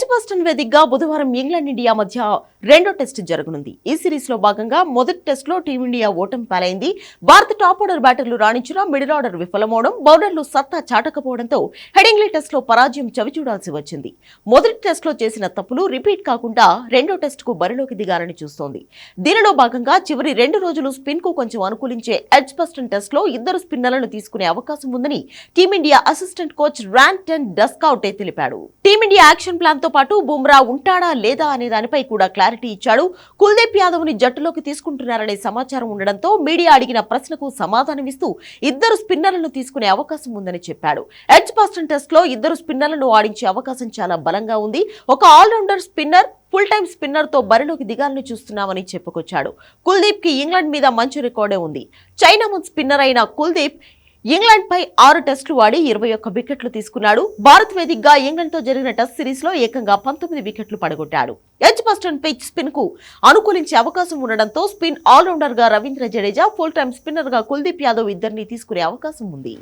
Match పాస్టన్ వేదికగా బుధవారం England India మధ్య రెండో టెస్ట్ జరగనుంది. ఈ సిరీస్లో భాగంగా మొదటి టెస్ట్లో టీమిండియా ఓటమి పాలైంది. భారత టాప్ ఆర్డర్ బ్యాటర్లు రాణించిన మిడిల్ ఆర్డర్ విఫలమవడం బౌలర్లు సత్తా చాటకపోవడంతో హెడింగ్లీ టెస్ట్లో పరాజయం చవిచూడాల్సి వచ్చింది. మొదటి టెస్ట్లో చేసిన తప్పులు రిపీట్ కాకుండా రెండో టెస్ట్కు బరిలోకి దిగాలని చూస్తోంది. దీనిలో భాగంగా చివరి రెండు రోజులు స్పిన్కు కొంచెం అనుకూలించే ఎడ్జ్ బస్టన్ టెస్ట్లో ఇద్దరు స్పిన్నర్లను తీసుకునే అవకాశం ఉందని team India assistant coach Ryan ten Doeschate తెలిపాడు. టీమిండియా యాక్షన్ ప్లాన్తో పాటు బుమ్రా ఉంటాడా లేదా అనే దానిపై కూడా క్లారిటీ ఇచ్చాడు. కుల్దీప్ యాదవ్ని జట్టులోకి తీసుకుంటున్నారనే సమాచారం ఉండడంతో మీడియా అడిగిన ప్రశ్నకు సమాధానమిస్తూ ఇద్దరు స్పిన్నర్లను తీసుకునే అవకాశం ఉందని చెప్పాడు. ఎడ్జ్ పాస్టన్ టెస్ట్లో ఇద్దరు స్పిన్నర్లను ఆడించే అవకాశం చాలా బలంగా ఉంది. ఒక all rounder spinner full time స్పిన్నర్తో బరిలోకి దిగాలని చూస్తున్నామని చెప్పుకొచ్చాడు. కుల్దీప్కి ఇంగ్లాండ్ మీద మంచి రికార్డే ఉంది. చైనా మున్ స్పిన్నర్ అయిన కుల్దీప్ ఇంగ్లాండ్ పై ఆరు టెస్టులు ఆడి ఇరవై ఒక్క వికెట్లు తీసుకున్నాడు. భారత్ వేదికగా ఇంగ్లాండ్తో జరిగిన టెస్ట్ సిరీస్లో ఏకంగా పంతొమ్మిది వికెట్లు పడగొట్టాడు. ఎడ్జ్ బస్టన్ పిచ్ స్పిన్కు అనుకూలించే అవకాశం ఉండడంతో స్పిన్ ఆల్రౌండర్గా రవీంద్ర జడేజా ఫుల్ టైం స్పిన్నర్గా కుల్దీప్ యాదవ్ ఇద్దరిని తీసుకునే అవకాశం ఉంది.